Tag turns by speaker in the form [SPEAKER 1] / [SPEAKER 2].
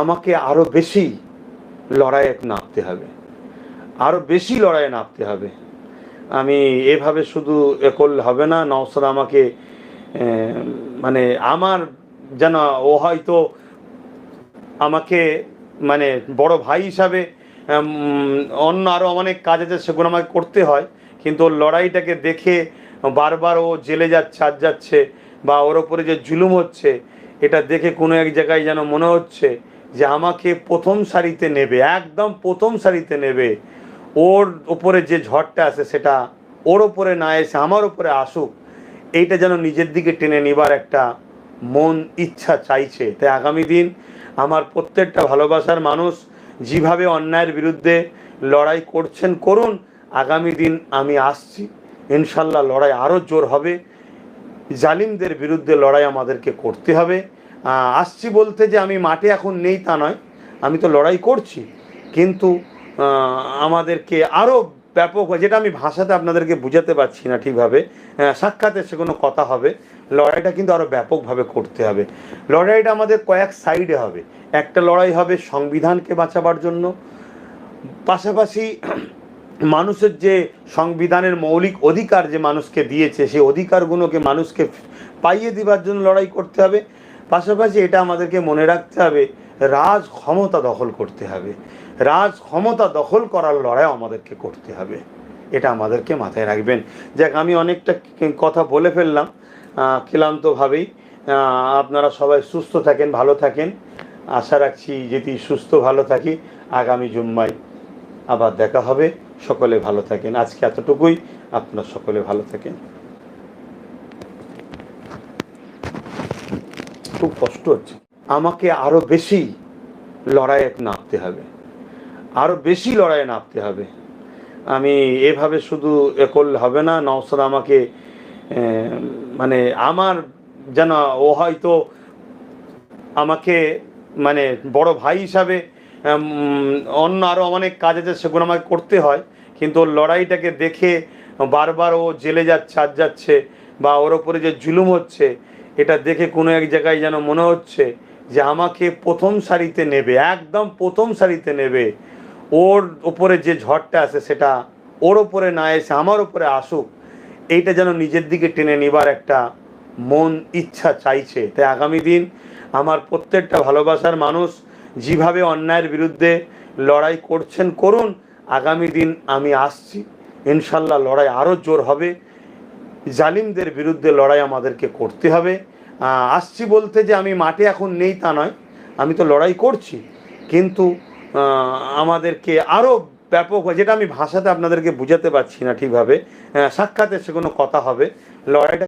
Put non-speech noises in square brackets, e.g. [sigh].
[SPEAKER 1] আমাকে আরও বেশি লড়াইয়ে নামতে হবে। আরও বেশি লড়াইয়ে নামতে হবে। আমি এভাবে শুধু এ করলে হবে না, নওসাদ আমাকে মানে আমার যেন ও হয়তো আমাকে মানে বড় ভাই হিসাবে অন্য আরও অনেক কাজ আছে সেগুলো আমাকে করতে হয়। কিন্তু ওর লড়াইটাকে দেখে বারবার ও জেলে যাচ্ছে আজ যাচ্ছে, বা ওর ওপরে যে জুলুম হচ্ছে, এটা দেখে কোনো এক জায়গায় যেন মনে হচ্ছে যে আমাকে প্রথম সারিতে নেবে, একদম প্রথম সারিতে নেবে, ওর ওপরে যে ঝড়টা আছে সেটা ওর ওপরে না এসে আমার ওপরে আসুক, এইটা যেন নিজের দিকে টেনে নেবার একটা মন ইচ্ছা চাইছে। তাই আগামী দিন আমার প্রত্যেকটা ভালোবাসার মানুষ যেভাবে অন্যায়ের বিরুদ্ধে লড়াই করছেন, করুন, আগামী দিন আমি আসছি। ইনশাল্লাহ লড়াই আরও জোর হবে। জালিমদের বিরুদ্ধে লড়াই আমাদেরকে করতে হবে। আসছি বলতে যে আমি মাঠে এখন নেই তা নয়। আমি তো লড়াই করছি। কিন্তু আমাদেরকে আরও ব্যাপক যেটা আমি ভাষাতে আপনাদেরকে বুঝাতে পারছি না ঠিকভাবে সাক্ষাতে সে কোনো কথা হবে। লড়াইটা কিন্তু আরও ব্যাপকভাবে করতে হবে। লড়াইটা আমাদের কয়েক সাইডে হবে। একটা লড়াই হবে সংবিধানকে বাঁচাবার জন্য। পাশাপাশি [clears throat] মানুষের যে সংবিধানের মৌলিক অধিকার যে মানুষকে দিয়েছে, সেই অধিকারগুলোকে মানুষকে পাইয়ে দিবার জন্য লড়াই করতে হবে। পাশাপাশি এটা আমাদেরকে মনে রাখতে হবে, রাজ ক্ষমতা দখল করতে হবে। রাজ ক্ষমতা দখল করার লড়াই আমাদেরকে করতে হবে। এটা আমাদেরকে মাথায় রাখবেন। যাক, আমি অনেকটা কথা বলে ফেললাম। ক্লান্তভাবেই। আপনারা সবাই সুস্থ থাকেন, ভালো থাকেন। আশা রাখছি যদি সুস্থ, ভালো থাকি, আগামী জুম্মায় আবার দেখা হবে। সকলে ভালো থাকেন। আজকে এতটুকুই। আপনারা সকলে ভালো থাকেন। খুব কষ্ট হচ্ছে। আমাকে আরও বেশি লড়াইয়ে নামতে হবে। আরও বেশি লড়াইয়ে নামতে হবে। আমি এভাবে শুধু এ করলে হবে না নওসাদ আমাকে মানে আমার যেন ও হয়তো আমাকে মানে বড় ভাই হিসাবে অন্য আরও অনেক কাজ আছে সেগুলো আমাকে করতে হয়। কিন্তু ওর লড়াইটাকে দেখে বারবার ও জেলে যাচ্ছে আজ যাচ্ছে বা ওর ওপরে যে জুলুম হচ্ছে এটা দেখে কোনো এক জায়গায় যেন মনে হচ্ছে যে আমাকে প্রথম সারিতে নেবে, একদম প্রথম সারিতে নেবে। ওর ওপরে যে ঝড়টা আছে সেটা ওর ওপরে না এসে আমার ওপরে আসুক, এইটা যেন নিজের দিকে টেনে নেবার একটা মন ইচ্ছা চাইছে। তাই আগামী দিন আমার প্রত্যেকটা ভালোবাসার মানুষ যেভাবে অন্যায়ের বিরুদ্ধে লড়াই করছেন, করুন, আগামী দিন আমি আসছি। ইনশাল্লাহ লড়াই আরও জোর হবে। জালিমদের বিরুদ্ধে লড়াই আমাদেরকে করতে হবে। আসছি বলতে যে আমি মাঠে এখন নেই তা নয়, আমি তো লড়াই করছি। কিন্তু আমাদেরকে আরও ব্যাপক যেটা আমি ভাষাতে আপনাদেরকে বুঝাতে পারছি না ঠিকভাবে সাক্ষাতে সে কোনো কথা হবে। লড়াইটা